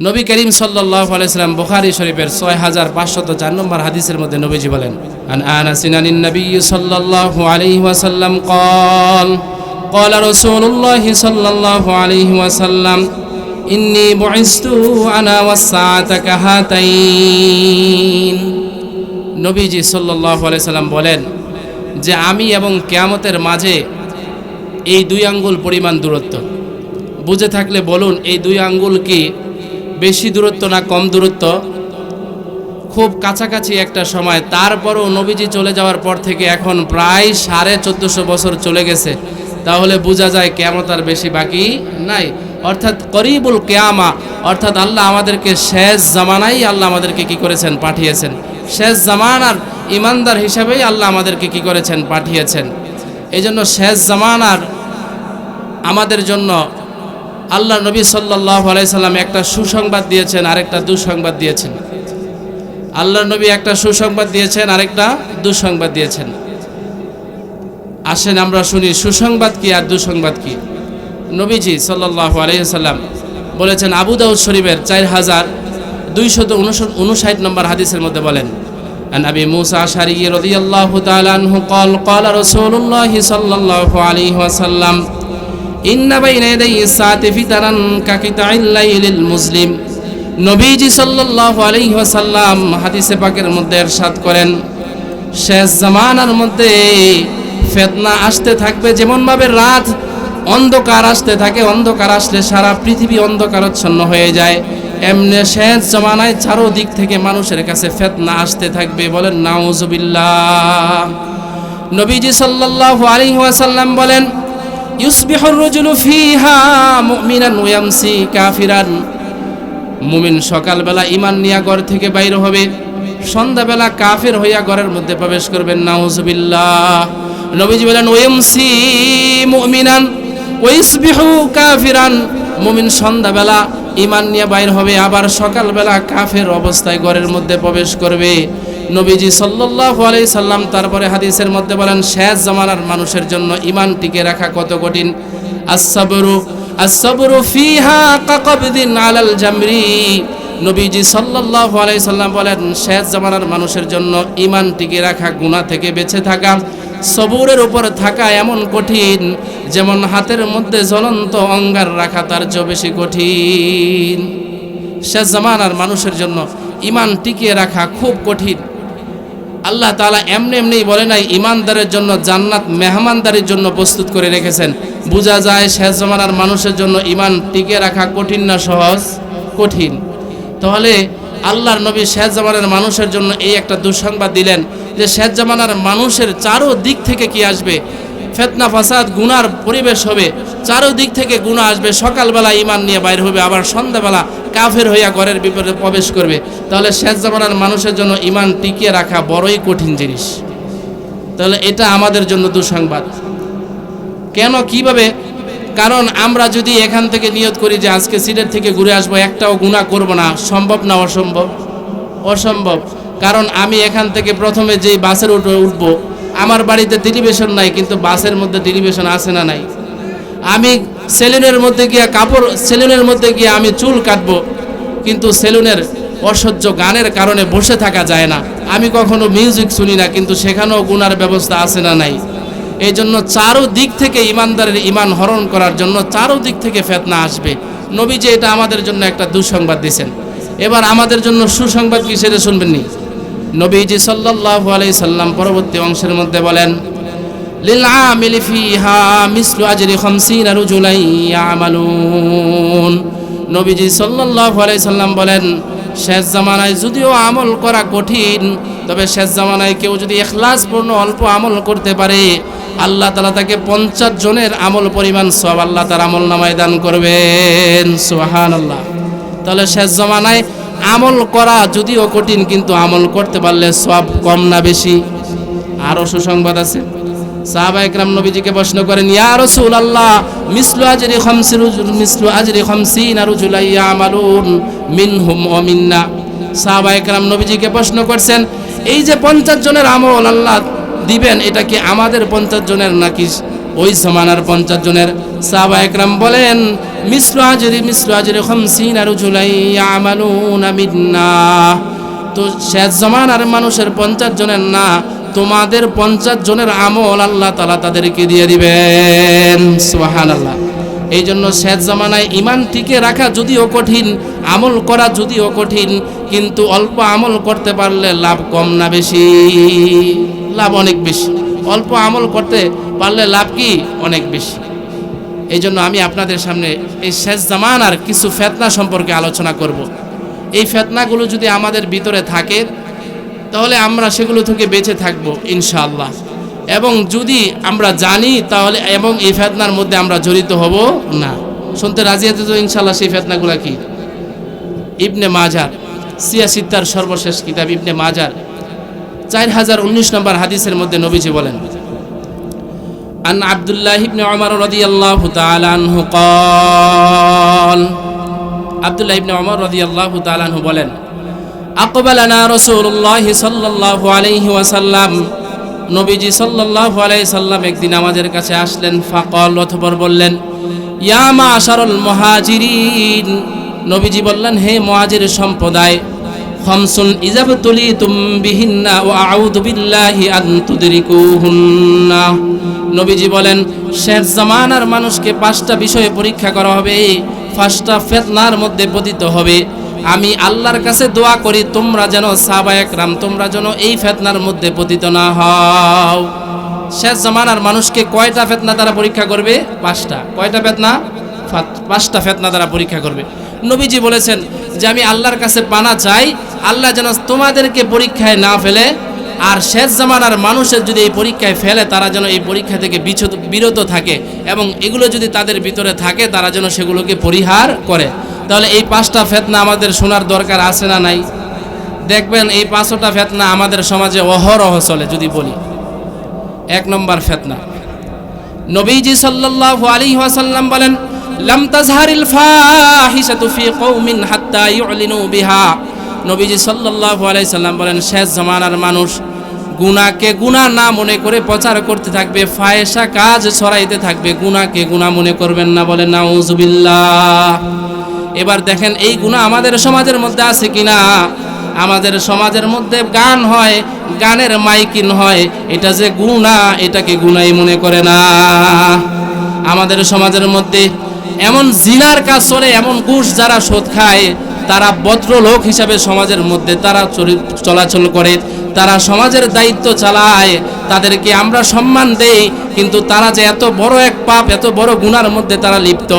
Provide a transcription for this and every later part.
নবী করিম সাল্লাহ আলাইসাল্লাম বুখারি শরীফের ছয় হাজার পাঁচশত চার নম্বর হাদিসের মধ্যে নবীজি বলেন আন আনাসিন আনিন নবী সাল্লাল্লাহু আলাইহি ওয়াসাল্লাম قال قال رسول الله صلى الله عليه وسلم إني بعثت أنا والساعة كهاتين নবীজি সাল্লাল্লাহু আলাইহি সাল্লাম বলেন যে আমি এবং কেয়ামতের মাঝে এই দুই আঙ্গুল পরিমাণ দূরত্ব বুঝে থাকলে বলুন এই দুই আঙ্গুল কি বেশি দূরত্ব না কম দূরত্ব? খুব কাছাকাছি একটা সময়। তারপরও নবীজি চলে যাওয়ার পর থেকে এখন প্রায় সাড়ে চোদ্দোশো বছর চলে গেছে। তাহলে বোঝা যায় কেমন তার বেশি বাকি নাই। অর্থাৎ করিবুল কেয়ামা, অর্থাৎ আল্লাহ আমাদেরকে শেষ জামানাই আল্লাহ আমাদেরকে কি করেছেন? পাঠিয়েছেন। শেষ জামানার ইমানদার হিসাবেই আল্লাহ আমাদেরকে কি করেছেন? পাঠিয়েছেন। এই জন্য শেষ জামানার আমাদের জন্য আল্লাহ নবী সাল্লাহ আলাইসাল্লাম একটা সুসংবাদ দিয়েছেন আরেকটা দুঃসংবাদ দিয়েছেন আল্লাহ নবী একটা সুসংবাদ দিয়েছেন আরেকটা দুঃসংবাদ দিয়েছেন আসেন আমরা শুনি সুসংবাদ কি আর দুঃসংবাদ কি নবীজি সাল্লাহ আলাইসাল্লাম বলেছেন আবু দাউদ শরীফের চার হাজার দুইশত উনষাট নম্বর হাদিসের মধ্যে বলেন عن أبي موسى أشعري رضي الله تعالى عنه قال قال رسول الله صلى الله عليه وسلم إن بين يدي الساعة فتنا كقطع الليل المسلم নবীজি সাল্লাল্লাহু আলাইহি ওয়াসাল্লাম হাদিসে পাকের মধ্যে ইরশাদ করেন শেষ জামানার মধ্যে ফেতনা আসতে থাকবে যেমন ভাবে রাত অন্ধকার আসতে থাকে অন্ধকার আসলে সারা পৃথিবী অন্ধকারচ্ছন্ন হয়ে যায় এমনি শেষ জমানায় চারো দিক থেকে মানুষের কাছে ফেতনা আসতে থাকবে বলেন নাউজুবিল্লাহ নবীজি সাল্লাল্লাহু আলাইহি ওয়াসাল্লাম বলেন ইউসবিহুর রাজুলু ফিহা মুমিনান ওয়া ইয়ামসি কাফিরান। মুমিন সকালবেলা ইমান নিয়া ঘর থেকে বাইর হবে, সন্ধ্যাবেলা কাফের হইয়া ঘরের মধ্যে প্রবেশ করবেন। নাউজুবিল্লাহ। নবীজি বলেন ওয়ামসি মুমিনান ওয়াইসবিহু কাফিরান। মুমিন সন্ধ্যাবেলা ইমান নিয়ে বাইর হবে, আবার সকালবেলা কাফের অবস্থায় ঘরের মধ্যে প্রবেশ করবে। নবীজি সাল্লাল্লাহু আলাইহি সাল্লাম তারপরে হাদিসের মধ্যে বলেন, শেষ জামানার মানুষের জন্য ইমান টিকে রাখা কত কঠিন? আসাবরু আসাবরু ফিহা কাকাবদিন আলাল জামরি। নবীজি সাল্লাল্লাহু আলাইহি সাল্লাম বলেন, শেষ জামানার মানুষের জন্য ইমান টিকে রাখা গুনাহ থেকে বেঁচে থাকা, সবুরের উপর থাকা এমন কঠিন, যেমন হাতের মধ্যে জ্বলন্ত অঙ্গার রাখা তার চেয়ে বেশি কঠিন। শেষ জামানার মানুষের জন্য ইমান টিকিয়ে রাখা খুব কঠিন। আল্লাহ তালা এমনি এমনি বলে নাই ইমানদারের জন্য, জান্নাত মেহমানদারির জন্য প্রস্তুত করে রেখেছেন। বোঝা যায় শেষ জমানার মানুষের জন্য ইমান টিকে রাখা কঠিন না সহজ? কঠিন। তাহলে আল্লাহর নবী শেষ জামানার মানুষের জন্য এই একটা দুঃসংবাদ দিলেন যে শেষ জামানার মানুষের চারো দিক থেকে কি আসবে? ফেতনা, ফাসাদ, গুনার পরিবেশ হবে। চারো দিক থেকে গুণা আসবে। সকালবেলা ইমান নিয়ে বাইর হবে, আবার সন্ধ্যাবেলা কাফের হইয়া ঘরের বিপদে প্রবেশ করবে। তাহলে শেষ জামানার মানুষের জন্য ইমান টিকিয়ে রাখা বড়ই কঠিন জিনিস। তাহলে এটা আমাদের জন্য দুঃসংবাদ। কেন, কীভাবে? কারণ আমরা যদি এখান থেকে নিয়ত করি যে আজকে সিটের থেকে ঘুরে আসব, একটাও গুণা করব না। সম্ভব না, অসম্ভব? অসম্ভব। কারণ আমি এখান থেকে প্রথমে যেই বাসের উঠে উঠবো আমার বাড়িতে টেলিভিশন নাই, কিন্তু বাসের মধ্যে টেলিভিশন আছে না নাই। আমি সেলুনের মধ্যে গিয়ে কাপড়, সেলুনের মধ্যে গিয়ে আমি চুল কাটবো, কিন্তু সেলুনের অসহ্য গানের কারণে বসে থাকা যায় না। আমি কখনো মিউজিক শুনি না, কিন্তু সেখানেও গুনার ব্যবস্থা আছে না নাই। এই জন্য চারো দিক থেকে ইমানদারের ইমান হরণ করার জন্য চারো দিক থেকে ফেতনা আসবে। নবী যে এটা আমাদের জন্য একটা দুঃসংবাদ দিয়েছেন। এবার আমাদের জন্য সুসংবাদ কি সেটা শুনবেননি? নবীজি সাল্লাল্লাহু আলাইহি সাল্লাম পরবর্তী অংশের মধ্যে বলেন, লিল আমিলি ফিহা মিসলু আজরি 50 রাজুলাই ইয়ামালুন। নবীজি সাল্লাল্লাহু আলাইহি সাল্লাম বলেন, শেষ জামানায় যদিও আমল করা কঠিন, তবে শেষ জামানায় কেউ যদি এখলাসপূর্ণ অল্প আমল করতে পারে, আল্লাহ তালা তাকে পঞ্চাশ জনের আমল পরিমাণ সব আল্লাহ তার আমল নামায় দান করবেন। সুহান আল্লাহ তাহলে শেষ জমানায় আমল করা যদিও কঠিন, কিন্তু আমল করতে পারলে সব কম না বেশি। আরও সুসংবাদ আছে। সাহাবা একরাম নবীজিকে প্রশ্ন করেন, ইয়া রাসূল আল্লাহ মিসলু আজরি খামসি রুজুল মিসলু আজরি খামসিন রুজুলা ইয়ামালুন মিনহুম ওয়া মিন্না। সাহাবা একরাম নবীজিকে প্রশ্ন করছেন, এই যে পঞ্চাশ জনের আমল আল্লাহ দিবেন, এটা কি আমাদের পঞ্চাশ জনের নাকি ওই সমানার পঞ্চাশ জনের সাহাবা একরাম বলেন মিশ্র আজরি মিশ্র আজরি খমসিন আর জুলাই তো শেষ জমানার মানুষের পঞ্চাশ জনের না, তোমাদের পঞ্চাশ জনের আমল আল্লাহ তালা তাদেরকে দিয়ে দিবেন। সোহান আল্লাহ এই জন্য শেষ জামানায় ইমান টিকে রাখা যদিও কঠিন, আমল করা যদিও কঠিন, কিন্তু অল্প আমল করতে পারলে লাভ কম না বেশি, লাভ অনেক বেশি। অল্প আমল করতে পারলে লাভ কি? অনেক বেশি। এই জন্য আমি আপনাদের সামনে এই শেষ জামানার কিছু ফেতনা সম্পর্কে আলোচনা করব। এই ফেতনাগুলো যদি আমাদের ভিতরে থাকে, তাহলে আমরা সেগুলো থেকে বেঁচে থাকব, ইনশাআল্লাহ। এবং যদি আমরা জানি, তাহলে এবং এই ফেতনার মধ্যে আমরা জড়িত হব না। শুনতে রাজি আছে তো ইনশাল্লাহ সেই ফেতনাগুলো কি? ইবনে মাজার, সিয়া সিত্তার সর্বশেষ কিতাব ইবনে মাজার, চার হাজার উনিশ নম্বর হাদিসের মধ্যে নবীজি বলেন عن عبد الله بن عمر رضي الله تعالى عنه قال عبد الله بن عمر رضي الله تعالى عنه বলেন আকবালানা রসুল্লাহ সাল্লাহ আলাইহি ওয়াসাল্লাম নবীজি সাল্লাহ আলাই সাল্লাম একদিন আমাদের কাছে আসলেন ফাকল অথবর বললেন ইয়া মা আশারুল মহাজিরিন নবীজি বললেন হে মহাজির সম্প্রদায় খমসুন ইজাবতুলি তুম বিহিন্না ও আউযু বিল্লাহি আন তুদরিকুহুন্না। নবীজি বলেন, শেষ জামানার মানুষকে পাঁচটা বিষয়ে পরীক্ষা করা হবে, পাঁচটা ফেতনার মধ্যে পতিত হবে। আমি আল্লাহর কাছে দোয়া করি, তোমরা যেন সাবা একরাম, তোমরা যেন এই ফেতনার মধ্যে পতিত না হও। শেষ জামানার মানুষকে কয়টা ফেতনা দ্বারা পরীক্ষা করবে? পাঁচটা। কয়টা ফেতনা? ফাত- পাঁচটা ফেতনা দ্বারা পরীক্ষা করবে। নবীজি বলেছেন যে আমি আল্লাহর কাছে পানা চাই, আল্লাহ যেন তোমাদেরকে পরীক্ষায় না ফেলে, আর শেষ জামানার মানুষের যদি এই পরীক্ষায় ফেলে, তারা যেন এই পরীক্ষা থেকে বিরত থাকে এবং এগুলো যদি তাদের ভিতরে থাকে, তারা যেন সেগুলোকে পরিহার করে। তাহলে এই পাঁচটা ফেতনা আমাদের শোনার দরকার আছে না নাই? দেখবেন এই পাঁচটা ফেতনা আমাদের সমাজে অহরহ চলে, যদি বলি। এক নম্বর ফেতনা। নবীজি সাল্লাল্লাহু আলাইহি ওয়াসাল্লাম বলেন লাম তাজহারিল ফাহিশাতু ফি কওমিন হাত্তা ইউলিনু বিহা নবীজি সাল্লাল্লাহু আলাইহি সাল্লাম বলেন, শেষ জামানার মানুষ গুনাহকে গুনাহ না মনে করে প্রচার করতে থাকবে, ফায়েশা কাজ ছড়াইতে থাকবে, গুনাহকে গুনাহ মনে করবেন না বলেন নাউজুবিল্লাহ। এবার দেখেন, এই গুনাহ আমাদের সমাজের মধ্যে আছে কিনা? আমাদের সমাজের মধ্যে গান হয়, গানের মাইকিন হয়, এটা যে গুণা এটাকে গুনাই মনে করে না। আমাদের সমাজের মধ্যে এমন জিনার কাজ চলে, এমন ঘুষ যারা শোধ খায়, তারা ভদ্রলোক হিসাবে সমাজের মধ্যে তারা চলাচল করে, তারা সমাজের দায়িত্ব চালায়, তাদেরকে আমরা সম্মান দেই, কিন্তু তারা যে এত বড় এক পাপ, এত বড় গুনার মধ্যে তারা লিপ্ত।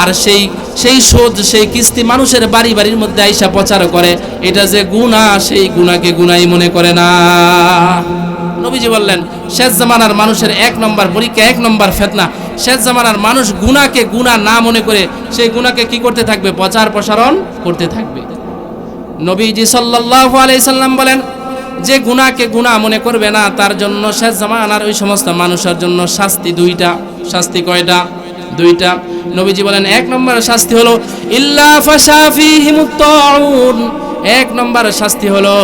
আর সেই সেই শোধ, সেই কিস্তি মানুষের বাড়ি বাড়ির মধ্যে আইসা প্রচার করে, এটা যে গুণা সেই গুণাকে গুনাই মনে করে না। নবীজি বললেন, শেষ জামানার মানুষের এক নম্বর পরীক্ষা, এক নম্বর ফেতনা। শেষ জামানার মানুষ গুনাকে গুণা না মনে করে সেই গুণাকে কি করতে থাকবে? প্রচার প্রসারণ করতে থাকবে। নবীজি সাল্লাল্লাহু আলাইহি সাল্লাম বলেন, যে গুনাহকে গুনাহ মনে করবে না, তার জন্য শেষ জামানার ওই সমস্ত মানুষের জন্য শাস্তি দুইটা, শাস্তি কয়টা? দুইটা। নবীজি বলেন, এক নম্বর শাস্তি হলো এক নম্বর শাস্তি হলো,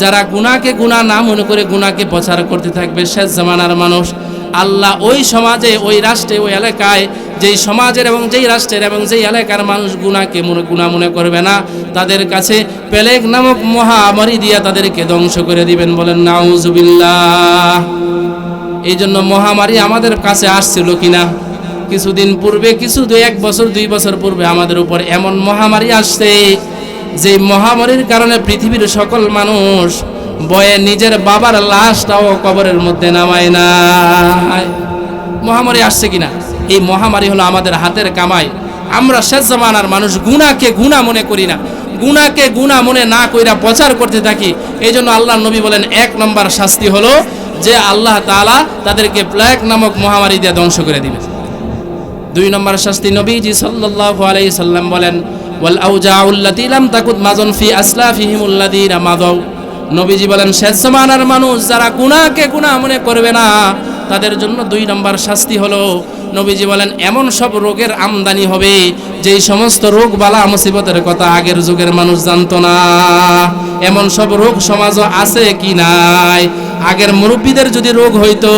যারা গুনাহকে গুনাহ না মনে করে গুনাহকে প্রচার করতে থাকবে, শেষ জামানার মানুষ আল্লাহ ওই সমাজে, ওই রাষ্ট্রে, ওই এলাকায়, যেই সমাজের এবং যেই রাষ্ট্রের এবং যেই এলাকার মানুষ গুণাকে মনে গুণা মনে করবে না, তাদের কাছে পেলেক নামক মহামারী দিয়া তাদেরকে ধ্বংস করে দিবেন বলেন, নাউজুবিল্লাহ। এই জন্য মহামারী আমাদের কাছে আসছিল কিনা? কিছুদিন পূর্বে, কিছু দুই এক বছর, দুই বছর পূর্বে আমাদের উপর এমন মহামারী আসছে যে মহামারীর কারণে পৃথিবীর সকল মানুষ বয়ে নিজের বাবার লাশটাও কবরের মধ্যে নামায় না মহামারী আসছে কিনা? এই মহামারী হলো আমাদের হাতের কামাই। আমরা শেষ জামানার মানুষ গুণাকে গুণা মনে করি না। গুণাকে গুণা মনে না কইরা প্রচার করতে থাকি। এই জন্য আল্লাহ নবী বলেন, এক নম্বর শাস্তি হলো যে আল্লাহ তাআলা তাদেরকে প্ল্যাক নামক মহামারী দিয়ে ধ্বংস করে দিবে দুই নম্বর শাস্তি নবীজি সাল্লাল্লাহু আলাইহি সাল্লাম বলেন, ওয়াল আউজাউল্লাতি লাম তাকুত মাজন ফি আসলাফিহিমুল্লাযিনা মাদাউ নবীজি বলেন, শেষ জামানার মানুষ যারা গুনাহকে গুনাহ মনে করবে না, তাদের জন্য দুই নম্বর শাস্তি হলো। নবীজি বলেন, এমন সব রোগের আমদানি হবে, যেই সমস্ত রোগ বালা মুসিবতের কথা আগের যুগের মানুষ জানতো না। এমন সব রোগ সমাজও আছে কি নাই? আগের মুরব্বীদের যদি রোগ হইতো,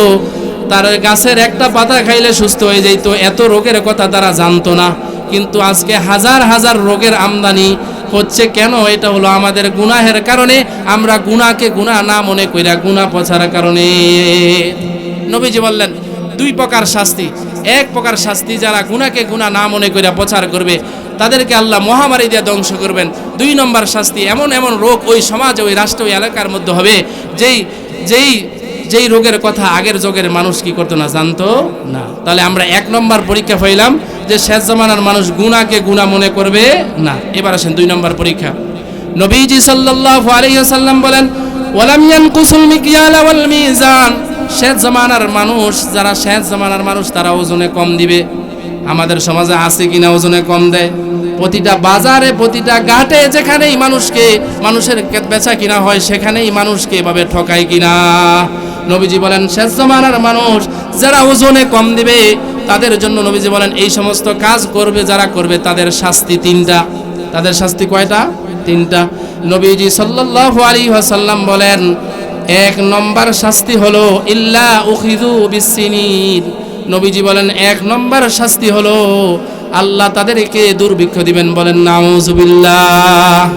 তার গাছের একটা পাতা খাইলে সুস্থ হয়ে যেত এত রোগের কথা তারা জানতো না। কিন্তু আজকে হাজার হাজার রোগের আমদানি হচ্ছে কেন? এটা হলো আমাদের গুনাহের কারণে। আমরা গুনাহকে গুনাহ না মনে কইরা গুনাহ পছার কারণে। নবীজি বললেন, দুই প্রকার শাস্তি। এক প্রকার শাস্তি, যারা গুনাহকে গুনাহ না মনে কইরা প্রচার করবে, তাদেরকে আল্লাহ মহামারী দিয়ে ধ্বংস করবেন। দুই নম্বর শাস্তি, এমন এমন রোগ ওই সমাজ, ওই রাষ্ট্র, ওই এলাকার মধ্যে হবে, যেই যেই যেই রোগের কথা আগের যুগের মানুষ কি করতো না, জানতো না। তাহলে আমরা এক নম্বর পরীক্ষা পাইলাম যে শেষ জামানার মানুষ গুনাকে গুণা মনে করবে না। এবার আসেন দুই নম্বর পরীক্ষা। নবীজি সাল্লাল্লাহু আলাইহি ওয়াসাল্লাম বলেন, ওয়ালাম ইয়ানকুসুল মিকিয়াল ওয়াল মিজান। শেষ জামানার মানুষ, যারা শেষ জামানার মানুষ, তারা ওজনে কম দিবে। আমাদের সমাজে আছে কিনা ওজনে কম দেয়। প্রতিটা বাজারে, প্রতিটা ঘাটে, যেখানেই মানুষকে, মানুষের বেচা কিনা হয়, সেখানেই মানুষকে এভাবে ঠকায় কিনা। নবীজি বলেন, শেষ জমানার মানুষ যারা ওজনে কম দিবে, তাদের জন্য নবীজি বলেন, এই সমস্ত কাজ করবে যারা করবে, তাদের শাস্তি তিনটা। তাদের শাস্তি কয়টা? তিনটা। নবীজি সাল্লাল্লাহু আলাইহি ওয়াসাল্লাম বলেন, এক নম্বর শাস্তি হলো, ইল্লা উখিযু বিসসিনিন নবীজি বলেন, এক নম্বর শাস্তি হলো, আল্লাহ তাদেরকে দুর্ভিক্ষ দিবেন। বলেন নাউজুবিল্লাহ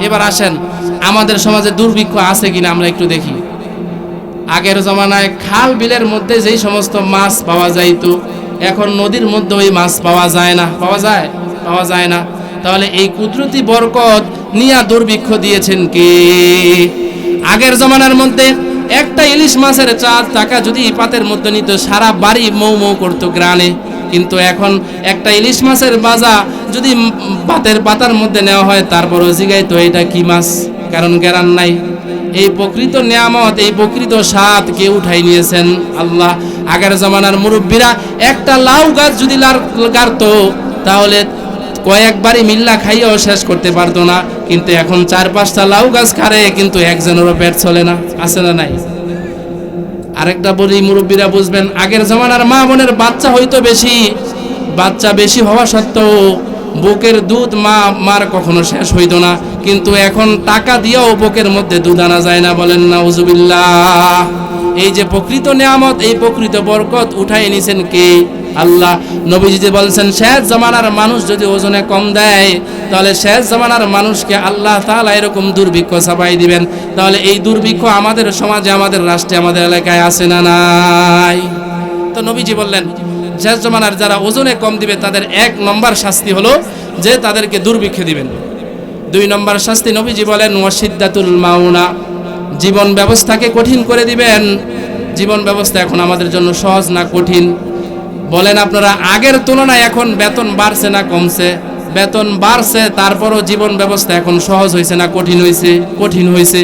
এবার আসেন, আমাদের সমাজে দুর্ভিক্ষ আছে কিনা আমরা একটু দেখি। আগের জমানায় খাল বিলের মধ্যে যেই সমস্ত মাছ পাওয়া যাইত, এখন নদীর মধ্যে ওই মাছ পাওয়া যায় না। পাওয়া যায়? পাওয়া যায় না। তাহলে এই কুদরতি বরকত নিয়া দুর্ভিক্ষ দিয়েছেন কে? আগের জমানার মধ্যে একটা ইলিশ মাছের চার টাকা যদি পাতের মধ্যে নিত, সারা বাড়ি মৌ মৌ করতো গ্রানে কিন্তু এখন একটা ইলিশ মাছের বাজা যদি ভাতের পাতার মধ্যে নেওয়া হয়, তারপরও জিগাই তো এটা কি মাছ? কারণ গ্রান নাই। এই প্রকৃত নিয়ামত, এই প্রকৃত স্বাদ কে উঠাই নিয়েছেন আল্লাহ। আগের জমানার মুরব্বীরা একটা লাউ গাছ যদি গাড়তো তাহলে কয়েকবারই মিল্লা খাইয়েও শেষ করতে পারতো না। কিন্তু এখন চার পাঁচটা লাউ গাছ খারে, কিন্তু একজনেরও পেট চলে না। আছে না নাই? আরেকটা বলি, মুরব্বীরা বুঝবেন, আগের জমানার মা বোনের বাচ্চা হইতো বেশি। বাচ্চা বেশি হওয়া সত্ত্বেও বুকের দুধ মা, মার কখনো শেষ হইতো না। কিন্তু এখন টাকা দিয়েও বুকের মধ্যে দুধ আনা যায় না বলেন না উজুবিল্লাহ এই যে প্রকৃত নিয়ামত, এই প্রকৃত বরকত উঠাই নিছেন কে? আল্লাহ। নবীজি যে বলছেন, শেষ জামানার মানুষ যদি ওজনে কম দেয়, তাহলে শেষ জামানার মানুষকে আল্লাহ তাআলা এরকম দুর্ভিক্ষ চাপাই দিবেন। তাহলে এই দুর্ভিক্ষ আমাদের সমাজে, আমাদের রাষ্ট্রে, আমাদের এলাকায় আছে না নাই? তো নবীজি বললেন শেষ জমানার যারা ওজনে কম দিবে, তাদের এক নম্বর শাস্তি হলো যে তাদেরকে দুর্ভিক্ষে দিবেন। দুই নম্বর শাস্তি নবীজি বলেন ওয়াসিদ্দাতুল মাউনা। জীবন ব্যবস্থাকে কঠিন করে দিবেন। জীবন ব্যবস্থা এখন আমাদের জন্য সহজ না কঠিন। বলেন আপনারা, আগের তুলনায় এখন বেতন বাড়ছে না কমছে? বেতন বাড়ছে, তারপরও জীবন ব্যবস্থা এখন সহজ হয়েছে না কঠিন হয়েছে কঠিন হয়েছে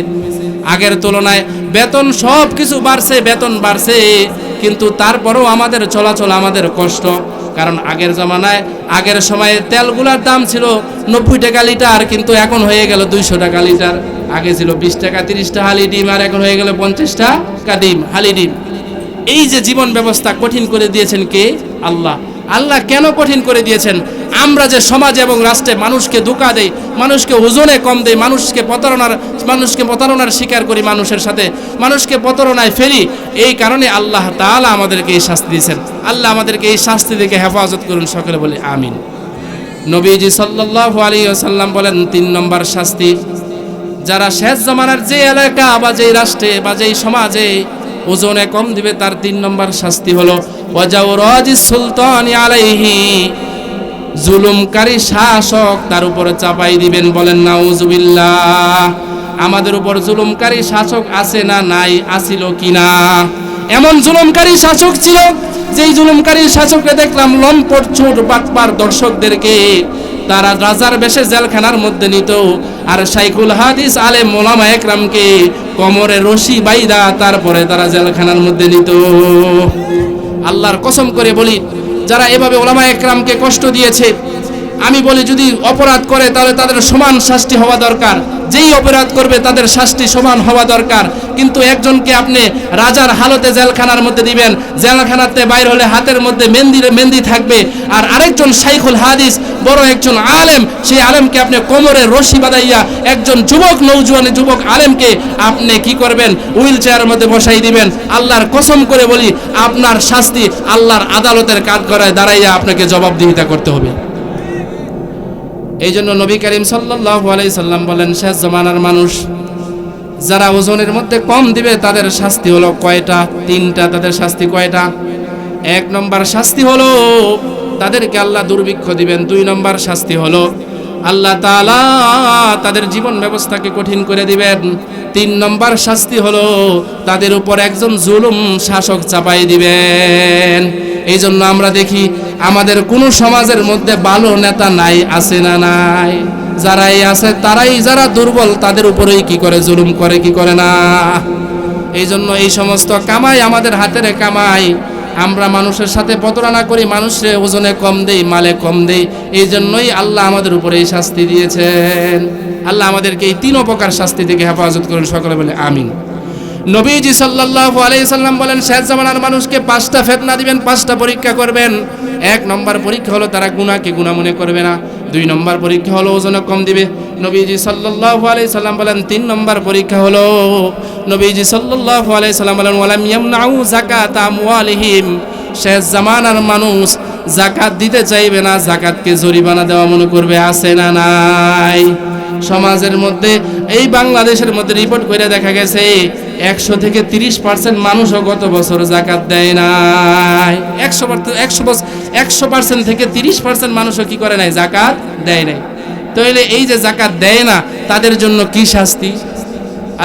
আগের তুলনায় বেতন সব কিছু বাড়ছে, বেতন বাড়ছে। কিন্তু তারপরেও আমাদের চলাচল আমাদের কষ্ট। কারণ আগের জমানায়, আগের সময়ে তেলগুলার দাম ছিল নব্বই টাকা লিটার, কিন্তু এখন হয়ে গেল দুইশো টাকা লিটার। আগে ছিল বিশ টাকা তিরিশটা হালি ডিম, আর এখন হয়ে গেল পঞ্চাশ টাকা ডিম, হালি ডিম। এই যে জীবন ব্যবস্থা কঠিন করে দিয়েছেন কে? আল্লাহ। আল্লাহ কেন কঠিন করে দিয়েছেন? আমরা যে সমাজ এবং রাষ্ট্রে মানুষকে ধোকা দেই, মানুষকে ওজনে কম দেই, মানুষকে প্রতারণার মানুষকে প্রতারণার শিকার করি মানুষের সাথে, মানুষকে প্রতারণায় ফেলি, এই কারণে আল্লাহ তাআলা আমাদেরকে এই শাস্তি দিয়েছেন। আল্লাহ আমাদেরকে এই শাস্তি থেকে হেফাজত করুন, সকলে বলে আমিন। নবীজি সাল্লাল্লাহু আলাইহি ওয়াসাল্লাম বলেন, তিন নম্বর শাস্তি, যারা শেষ জমানার যে এলাকা বা যেই রাষ্ট্রে বা যেই সমাজে ওজনে কম দিবে, তার তিন নম্বর শাস্তি হলো সুলতানি আলাইহি, জুলুমকারী শাসক তার উপরে চাপাই দিবেন, বলেন, নাউজুবিল্লাহ, আমাদের উপর জুলুমকারী শাসক আছে না নাই, আসিল কিনা? এমন জুলুমকারী শাসক ছিল, যেই জুলুমকারী শাসককে দেখলাম, লম্পট চোট বাটপার দর্শকদেরকে তারা রাজার বেশে জেলখানার মধ্যে নিত। আর সাইকুল হাদিস আলে মোলামা একরামকে কমরে রশি বাইদা তারপরে তারা জেলখানার মধ্যে নিত। আল্লাহর কসম করে বলি, যারা এভাবে ওলামা একরামকে কষ্ট দিয়েছে আমি বলি, যদি অপরাধ করে, তাহলে তাদের সমান শাস্তি হওয়া দরকার। যেই অপরাধ করবে, তাদের শাস্তি সমান হওয়া দরকার। কিন্তু একজনকে আপনি রাজার হালতে জেলখানার মধ্যে দিবেন, জেলখানাতে বাইর হলে হাতের মধ্যে মেহেন্দি মেহেন্দি থাকবে। আর আরেকজন শাইখুল হাদিস, বড় একজন আলেম, সেই আলেমকে আপনি কোমরে রশি বাঁধাইয়া একজন যুবক নৌজওয়ান যুবক আলেমকে আপনি কি করবেন? হুইল চেয়ারের মধ্যে বসাই দিবেন। আল্লাহর কসম করে বলি, আপনার শাস্তি আল্লাহর আদালতের কাজ করায় দাঁড়াইয়া আপনাকে জবাবদিহিতা করতে হবে। এই জন্য নবী করিম সাল্লাল্লাহু আলাইহি সাল্লাম বলেন, শেষ জমানার মানুষ যারা ওজনের মধ্যে কম দিবে, তাদের শাস্তি হলো কয়টা? তিনটা। তাদের শাস্তি কয়টা? এক নম্বর শাস্তি হলো, তাদেরকে আল্লাহ দুর্ভিক্ষ দিবেন। দুই নম্বর শাস্তি হলো, আল্লাহ তাদের জীবন ব্যবস্থাকে কঠিন করে দিবেন। তিন নম্বর শাস্তি হলো, তাদের উপর একজন জুলুম শাসক চাপাই দিবেন। এই জন্য আমরা দেখি আমাদের কোনো সমাজের মধ্যে ভালো নেতা নাই, আছে না নাই। যারাই আছে তারাই, যারা দুর্বল তাদের উপরেই কি করে জুলুম করে, কি করে না? এই জন্য এই সমস্ত কামাই আমাদের হাতের কামাই। আমরা মানুষের সাথে প্রতারণা করি, মানুষের ওজনে কম দেই, মালে কম দেই। এই জন্যই আল্লাহ আমাদের উপরে এই শাস্তি দিয়েছেন। আল্লাহ আমাদেরকে এই তিন প্রকার শাস্তি থেকে হেফাজত করেন, সকলে বলে আমিন। নবীজি সাল্লাল্লাহু আলাইহি সাল্লাম বলেন, শেষ জামানার মানুষকে পাঁচটা ফেতনা দিবেন, পাঁচটা পরীক্ষা করবেন। এক নম্বর পরীক্ষা হলো তারা গুনাহকে গুনাহ মনে করবে না। দুই নম্বর পরীক্ষা হলো ওজনে কম দিবে। নবীজি সাল্লাল্লাহু আলাইহি সাল্লাম বলেন, তিন নম্বর পরীক্ষা হলো, নবীজি সাল্লাল্লাহু আলাইহি সাল্লাম বলেন, ওয়ালাম ইয়ামনাউ যাকাত আমওয়ালিহিম। শেষ জামানার মানুষ জাকাত দিতে চাইবে না জাকাতকে জরিমানা দেওয়া মনে করবে, আছে না নাই? সমাজের মধ্যে, এই বাংলাদেশের মধ্যে রিপোর্ট করে দেখা গেছে, একশো থেকে তিরিশ পার্সেন্ট মানুষও গত বছর জাকাত দেয় নাই। একশো একশো একশো পার্সেন্ট থেকে তিরিশ পার্সেন্ট মানুষও কি করে নাই? জাকাত দেয় নাই। তাহলে এই যে জাকাত দেয় না, তাদের জন্য কি শাস্তি?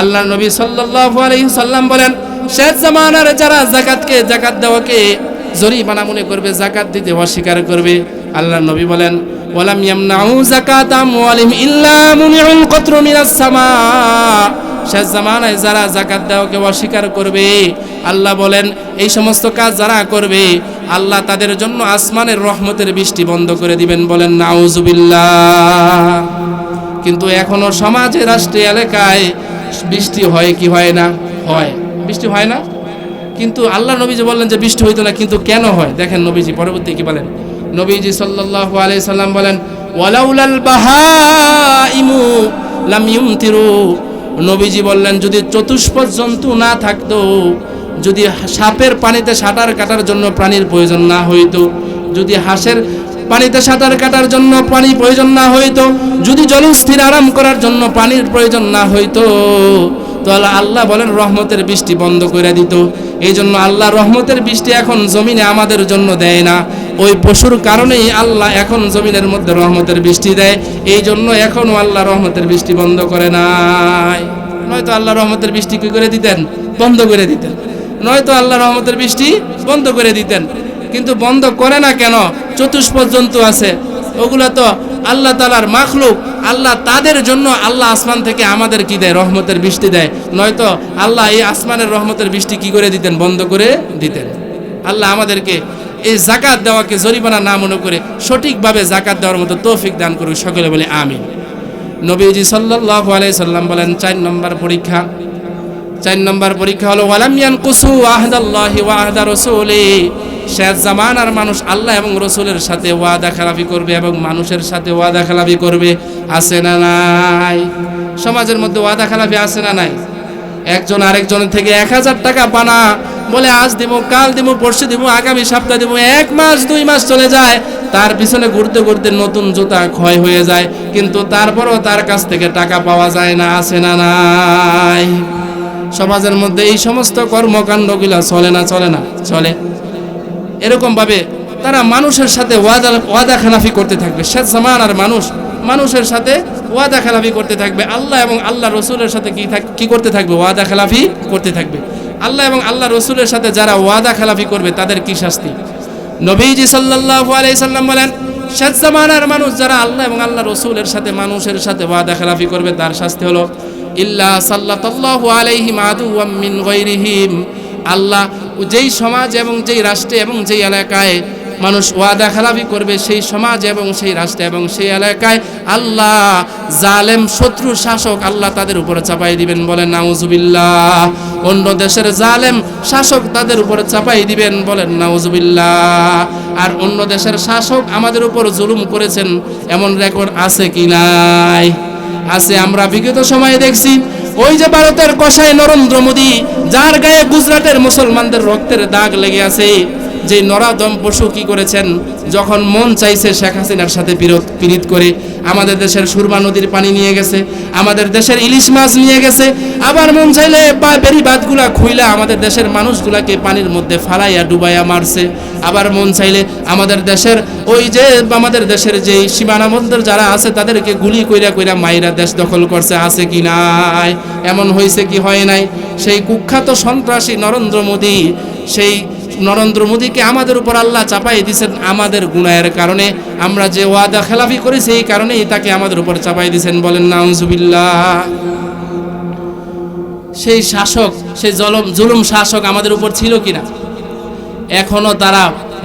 আল্লাহ নবী সাল্লাম বলেন, শেষ জামানার যারা জাকাতকে, জাকাত দেওয়াকে জরিমানা মনে করবে, জাকাত দিতে অস্বীকার করবে। আল্লাহ নবী বলেন ওয়ালাম ইয়ামনাউ যাকাত আমওয়ালিহিম ইল্লা মুনিউল কতরু মিনাস সামা। শেষ জামানায় যারা জাকাত দেওয়াকে অস্বীকার করবে। আল্লাহ বলেন, এই সমস্ত কাজ যারা করবে, আল্লাহ তাদের জন্য আসমানের রহমতের বৃষ্টি বন্ধ করে দিবেন বলেন, নাউজুবিল্লাহ। কিন্তু এখনও সমাজে, রাষ্ট্রে, এলাকায় বৃষ্টি হয় কি হয় না? হয়। বৃষ্টি হয় না? কিন্তু আল্লাহ নবীজি বললেন যে বৃষ্টি হইতো না, কিন্তু কেন হয়? দেখেন নবীজি, পরবর্তী কি বলেন? নবীজি সাল্লাল্লাহু আলাইহি সাল্লাম বলেন, ওয়ালাউলাল বাহাইমু লাম ইউমতিরু। নবীজি বললেন, যদি চতুষ্পদ জন্তু না থাকতো, যদি সাপের পানিতে সাঁতার কাটার জন্য প্রাণীর প্রয়োজন না হইতো, যদি হাঁসের পানিতে সাঁতার কাটার জন্য পানি প্রয়োজন না হইতো, যদি জলস্থির আরাম করার জন্য পানির প্রয়োজন না হইতো তাহলে আল্লাহ আল্লাহ বলেন, রহমতের বৃষ্টি বন্ধ করে দিত। এই জন্য আল্লাহ রহমতের বৃষ্টি এখন জমিনে আমাদের জন্য দেয় না। ওই পশুর কারণেই আল্লাহ এখন জমিনের মধ্যে রহমতের বৃষ্টি দেয়। এই জন্য এখনও আল্লাহ রহমতের বৃষ্টি বন্ধ করে নাই। নয়তো আল্লাহ রহমতের বৃষ্টি কী করে দিতেন? বন্ধ করে দিতেন। নয়তো আল্লাহ রহমতের বৃষ্টি বন্ধ করে দিতেন। কিন্তু বন্ধ করে না কেন? চতুষ্পদ জন্তু আছে। ওগুলা তো আল্লাহ তালার মাখলুক, আল্লাহ তাদের জন্য আল্লাহ আসমান থেকে আমাদের কি দেয়? রহমতের বৃষ্টি দেয়। নয়তো আল্লাহ এই আসমানের রহমতের বৃষ্টি কি করে দিতেন? বন্ধ করে দিতেন। আল্লাহ আমাদেরকে এই জাকাত দেওয়াকে জরিমানা না মনে করে সঠিকভাবে জাকাত দেওয়ার মতো তৌফিক দান করুক। সকলে বলে আমিন। নবীজি সাল্লাল্লাহু আলাইহি সাল্লাম বলেন, চার নম্বর পরীক্ষা। চার নম্বর পরীক্ষা হলো ওয়ালামিয়ান কুসু আহদাল্লাহি ওয়া আহদা রাসূলি। শেষ জামানার মানুষ আল্লাহ এবং রসুলের সাথে ওয়াদা খেলাফি করবে এবং মানুষের সাথে ওয়াদা খেলাফি করবে, আছে না নাই? সমাজের মধ্যে ওয়াদা খেলাফি আছে না নাই? একজন আরেকজনের থেকে এক হাজার টাকা পানা, বলে আজ দিব, কাল দিব, পরশু দিব, আগামী সপ্তাহ দিব, এক মাস, দুই মাস চলে যায়, তার পিছনে ঘুরতে ঘুরতে নতুন জুতা ক্ষয় হয়ে যায়, কিন্তু তারপরও তার কাছ থেকে টাকা পাওয়া যায় না, আছে না নাই? সমাজের মধ্যে এই সমস্ত কর্মকাণ্ডগুলো চলে না চলে না, চলে। এরকমভাবে তারা মানুষের সাথে ওয়াদা ওয়াদা খেলাফি করতে থাকবে। শেষ জামানার মানুষ মানুষের সাথে ওয়াদা খেলাফি করতে থাকবে। আল্লাহ এবং আল্লাহ রসুলের সাথে কি কি করতে থাকবে? ওয়াদা খেলাফি করতে থাকবে। আল্লাহ এবং আল্লাহ রসুলের সাথে যারা ওয়াদা খেলাফি করবে, তাদের কি শাস্তি? নবীজি সাল্লাল্লাহু আলাইহি সাল্লাম বলেন, শেষ জামানার মানুষ যারা আল্লাহ এবং আল্লাহ রসুলের সাথে, মানুষের সাথে ওয়াদা খেলাফি করবে, তার শাস্তি হলো, ইল্লা সাল্লাতাল্লাহু আলাইহিম আদুওয়াম মিন আল্লাহ যেই সমাজ এবং যেই রাষ্ট্রে এবং যেই এলাকায় মানুষ ওয়াদা খেলাফি করবে, সেই সমাজ এবং সেই রাষ্ট্রে এবং সেই এলাকায় আল্লাহ জালেম, শত্রু, শাসক আল্লাহ তাদের উপরে চাপাই দিবেন বলেন, নাউজুবিল্লাহ। অন্য দেশের জালেম, শাসক তাদের উপরে চাপাই দিবেন বলেন, নাউজুবিল্লাহ। আর অন্য দেশের শাসক আমাদের উপর জুলুম করেছেন, এমন রেকর্ড আছে কি নাই? আছে, আমরা বিগত সময়ে দেখছি ওই যে ভারতের কষায় নরেন্দ্র মোদী যার গায়ে গুজরাটের মুসলমানদের রক্তের দাগ লেগে আছে। যে নরাদম পশু কি করেছেন? যখন মন চাইছে শেখ হাসিনার সাথে বিরোধ, পীড়িত করে আমাদের দেশের সুরমা নদীর পানি নিয়ে গেছে, আমাদের দেশের ইলিশ মাছ নিয়ে গেছে, আবার মন চাইলে বেরিবাদগুলা খুইলা আমাদের দেশের মানুষগুলাকে পানির মধ্যে ফালাইয়া, ডুবাইয়া মারছে, আবার মন চাইলে আমাদের দেশের ওই যে আমাদের দেশের যে সীমানা মন্দির যারা আছে, তাদেরকে গুলি কইরা কইরা মাইরা দেশ দখল করছে, আছে কি নাই? এমন হয়েছে কি হয় নাই? সেই কুখ্যাত সন্ত্রাসী নরেন্দ্র মোদী, সেই নরেন্দ্র মোদীকে আমাদের উপর আল্লাহ চাপাই দিয়েছেন আমাদের গুণায়ের কারণে। আমরা যে ওয়াদা খেলাফি করেছি এই কারণেই তাকে আমাদের উপর চাপাই দিয়েছেন বলেন নাউজুবিল্লাহ সেই শাসক, সেই জলম, জুলুম শাসক আমাদের উপর ছিল কিনা? এখনও তারা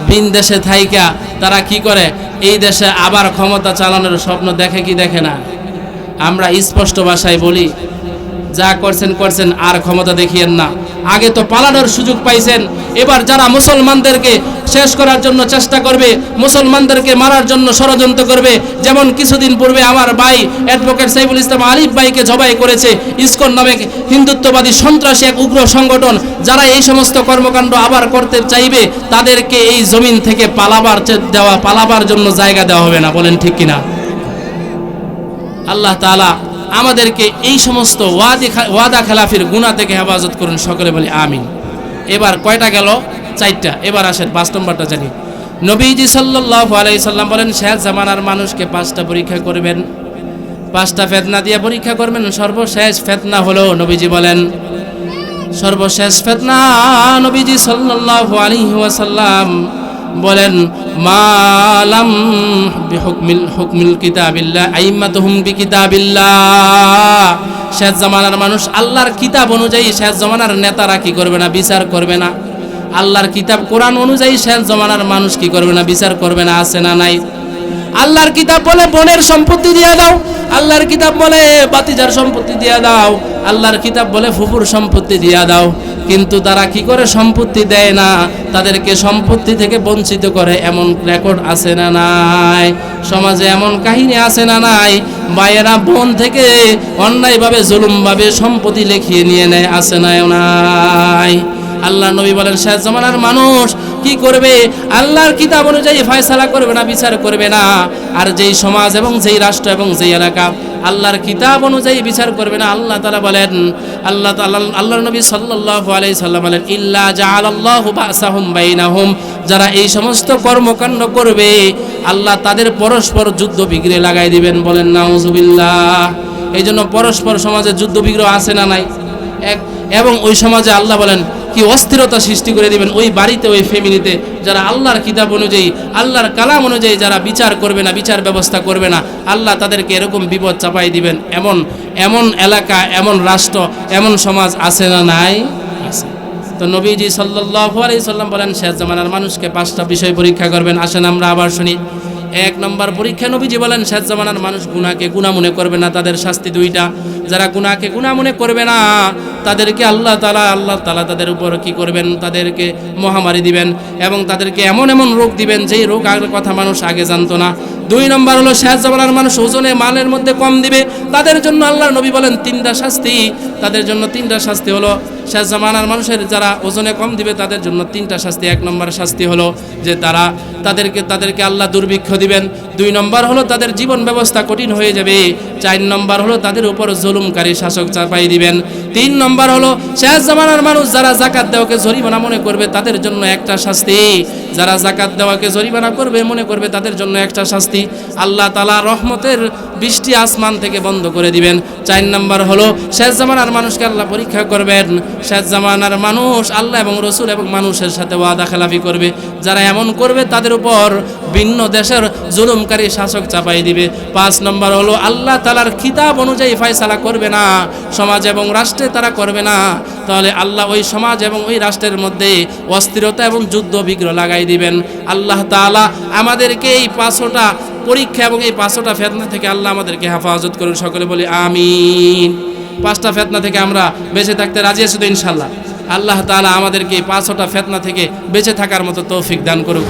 বিন দেশে থাইকা, তারা কি করে? এই দেশে আবার ক্ষমতা চালানোর স্বপ্ন দেখে কি দেখে না? আমরা স্পষ্ট ভাষায় বলি, যা করছেন করছেন, আর ক্ষমতা দেখিয়েন না। আগে তো পালানোর সুযোগ পাইছেন। এবার যারা মুসলমানদেরকে শেষ করার জন্য চেষ্টা করবে, মুসলমানদেরকে মারার জন্য ষড়যন্ত্র করবে, যেমন কিছুদিন পূর্বে আমার ভাই অ্যাডভোকেট সাইফুল ইসলাম আলিফ ভাইকে জবাই করেছে ইসকন নামে হিন্দুত্ববাদী সন্ত্রাসী এক উগ্র সংগঠন। যারা এই সমস্ত কর্মকাণ্ড আবার করতে চাইবে, তাদেরকে এই জমিন থেকে পালাবার দেওয়া পালাবার জন্য জায়গা দেওয়া হবে না, বলেন ঠিক কিনা? আল্লাহ তাআলা আমাদেরকে এই সমস্ত ওয়াদি ওয়াদা খেলাফির গুণা থেকে হেফাজত করুন, সকলে বলি আমিন। এবার কয়টা গেল? চারটা। এবার আসেন, পাঁচ নম্বরটা জানি। নবীজি সাল্লাল্লাহু আলাইহি সাল্লাম বলেন, শেষ জামানার মানুষকে পাঁচটা পরীক্ষা করবেন। পাঁচটা ফেতনা দিয়ে পরীক্ষা করবেন। সর্বশেষ ফেতনা হলো, নবীজি বলেন। সর্বশেষ ফেতনা, নবীজি সাল্লাল্লাহু আলাইহি ওয়াসাল্লাম বলেন, মালাম বিহুকমিল, হুকমিল কিতাবিল্লাহ, আইম্মাতুহুম বিকিতাবিল্লাহ। শেষ জামানার মানুষ আল্লাহর কিতাব অনুযায়ী শেষ জামানার নেতারা কি করবে না? বিচার করবে না। আল্লাহর কিতাব কোরআন অনুযায়ী শেষ জামানার মানুষ কি করবে না? বিচার করবে না? আছে না নাই? আল্লাহর কিতাব বলে বোনের সম্পত্তি দিয়ে দাও, আল্লাহর কিতাব বলে বাতিজার সম্পত্তি দিয়ে দাও, আল্লাহর কিতাব বলে ফুফুর সম্পত্তি দিয়ে দাও। কিন্তু তারা কি করে সম্পত্তি দেয় না? তাদেরকে সম্পত্তি থেকে বঞ্চিত করে, এমন রেকর্ড আছে না নাই? সমাজে এমন কাহিনী আছে না নাই? মায়েরা বোন থেকে অন্যায়ভাবে, জুলুমভাবে সম্পত্তি লিখিয়ে নিয়ে নেয়, আছে না নাই? আল্লাহ নবী বলেন, শেষ জমানার মানুষ কি করবে? আল্লাহর কিতাব অনুযায়ী ফয়সালা করবে না, বিচার করবে না। আর যেই সমাজ এবং যেই রাষ্ট্র এবং যেই এলাকা, আল্লাহর কিতাব অনুযায়ী বিচার করবে না। আল্লাহ তালা বলেন, আল্লাহ তাআলা, আল্লাহর নবী সাল্লাল্লাহু আলাই সাল্লাম বলেন, ইল্লা বাসাহুম বাইনাহুম। যারা এই সমস্ত কর্মকাণ্ড করবে, আল্লাহ তাদের পরস্পর যুদ্ধ বিগ্রে লাগাই দিবেন বলেন, নাউজুবিল্লাহ। এই জন্য পরস্পর সমাজে যুদ্ধ বিগ্রহ আছে না নাই? এক, এবং ওই সমাজে আল্লাহ বলেন কি অস্থিরতা সৃষ্টি করে দিবেন ওই বাড়িতে, ওই ফ্যামিলিতে যারা আল্লাহর কিতাব অনুযায়ী, আল্লাহর কালাম অনুযায়ী যারা বিচার করবে না, বিচার ব্যবস্থা করবে না, আল্লাহ তাদেরকে এরকম বিপদ চাপাই দিবেন। এমন এমন এলাকা, এমন রাষ্ট্র, এমন সমাজ আছে না নাই? তো নবীজি সাল্লাল্লাহু আলাইহি সাল্লাম বলেন, শেষ জামানার মানুষকে পাঁচটা বিষয় পরীক্ষা করবেন। আসেন আমরা আবার শুনি। এক নম্বর পরীক্ষা নবীজি বলেন, শেষ জামানার মানুষ গুনাহকে গুণা মনে করবে না, তাদের শাস্তি দুইটা। যারা গুনাহকে গুণা মনে করবে না তাদেরকে আল্লাহ তালা আল্লাহ তালা তাদের উপর কি করবেন? তাদেরকে মহামারী দিবেন এবং তাদেরকে এমন এমন রোগ দিবেন, যেই রোগ আগের কথা মানুষ আগে জানত না। দুই নম্বর হলো, শেষ জবালার মানুষ ওজনে মালের মধ্যে কম দিবে। তাদের জন্য আল্লাহ নবী বলেন, তিনটা শাস্তি। তাদের জন্য তিনটা শাস্তি হলো শেষ জামানার মানুষের যারা ওজনে কম দিবে, তাদের জন্য তিনটা শাস্তি। এক নম্বর শাস্তি হলো যে তারা তাদেরকে তাদেরকে আল্লাহ দুর্ভিক্ষ দিবেন। দুই নম্বর হলো তাদের জীবন ব্যবস্থা কঠিন হয়ে যাবে। চার নম্বর হলো তাদের উপর জুলুমকারী শাসক চাপাই দিবেন। তিন নম্বর হলো শেষ জামানার মানুষ যারা জাকাত দেওয়াকে জরিমানা মনে করবে, তাদের জন্য একটা শাস্তি। যারা জাকাত দেওয়াকে জরিমানা করবে, মনে করবে তাদের জন্য একটা শাস্তি। আল্লাহ তালা রহমতের বৃষ্টি আসমান থেকে বন্ধ করে দিবেন। চার নাম্বার হলো, শেষ জামানার মানুষকে আল্লাহ পরীক্ষা করবেন। শেষ জামানার মানুষ আল্লাহ এবং রসুল এবং মানুষের সাথে ওয়াদা খেলাফি করবে। যারা এমন করবে, তাদের উপর ভিন্ন দেশের জুলুমকারী শাসক চাপাই দিবে। পাঁচ নম্বর হলো, আল্লাহ তালার খিতাব অনুযায়ী ফয়সালা করবে না। সমাজ এবং রাষ্ট্রে তারা করবে না। তাহলে আল্লাহ ওই সমাজ এবং ওই রাষ্ট্রের মধ্যে অস্থিরতা এবং যুদ্ধ বিগ্রহ লাগাই দিবেন। আল্লাহ তালা আমাদেরকে এই পাঁচশোটা পরীক্ষা এবং এই পাঁচশোটা ফেতনা থেকে আল্লাহ আমাদেরকে হেফাজত করুন। সকলে বলি আমিন। পাঁচটা ফেতনা থেকে আমরা বেঁচে থাকতে রাজি আছি তো ইনশাল্লাহ আল্লাহ তালা আমাদেরকে এই পাঁচশোটা ফেতনা থেকে বেঁচে থাকার মতো তৌফিক দান করুক।